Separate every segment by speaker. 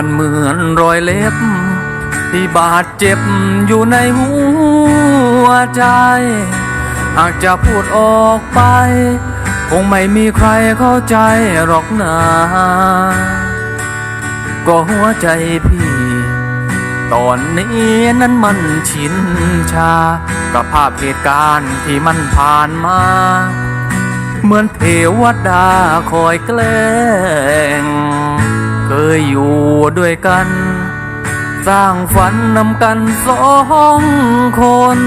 Speaker 1: มันเหมือนรอยเล็บ ที่บาดเจ็บอยู่ในหัวใจหากจะพูดออกไป คงไม่มีใครเข้าใจหรอกนะก็หัวใจพี่ ตอนนี้นั้นมันชินชา กับภาพเหตุการณ์ที่มันผ่านมา เหมือนเทวดาคอยแกล้ง ยอยู่ด้วยกัน สร้างฝันนำกันสองคน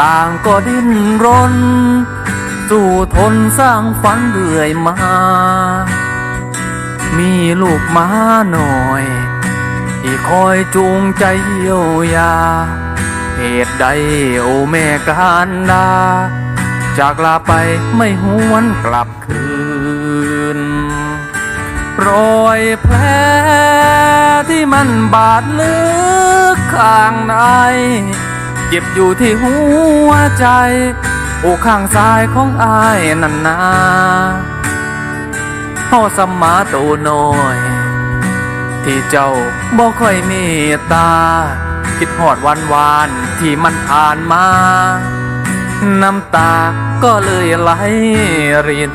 Speaker 1: ต่างก็ดิ้นรน สู้ทนสร้างฝันเรื่อยมา มีลูกม้าหน่อย ที่คอยจูงใจเยียวยา เหตุใดโอแม่การดาจากลาไปไม่หวนกลับคืน รอยแผลที่มันบาดลึกข้างในเจ็บอยู่ที่หัวใจอกข้างซ้ายของอายนันนาพ่อสมมาตัวน้อย ที่เจ้าบ่ค่อยเมตตา คิดหอดวันวานที่มันผ่านมา น้ำตาก็เลยไหลริน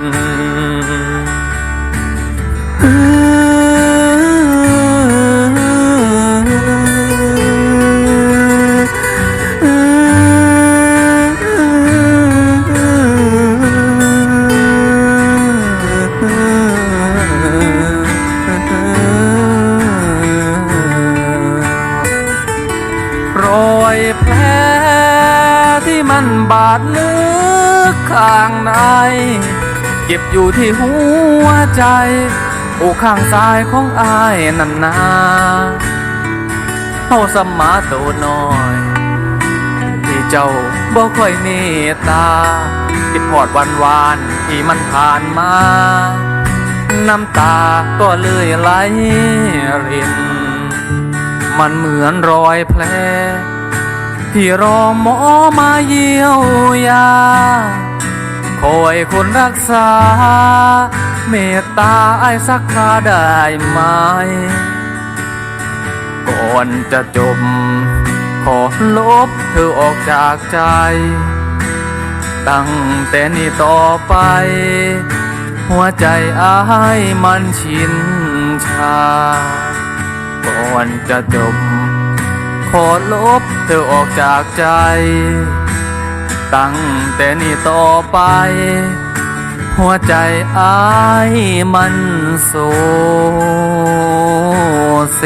Speaker 1: รอยแผลที่มันบาดลึกข้างใน เก็บอยู่ที่หัวใจอกข้างซ้ายของอายนันนาเฮาสมมาตัวน้อย ที่เจ้าบ่ค่อยเมตตาคิดหอดวันวานที่มันผ่านมา น้ำตาก็เลยไหลริน มันเหมือนรอยแผลที่รอหมอมาเยียวยา คอยคนรักษา เมตตาไอ้สักคราได้ไหม ก่อนจะจบ ขอลบเธอออกจากใจ ตั้งแต่นี้ต่อไป หัวใจอ้ายมันชินชา อนจะจบ ขอลบเธอออกจากใจ ตั้งแต่นี้ต่อไป หัวใจอ้ายมันโซเซ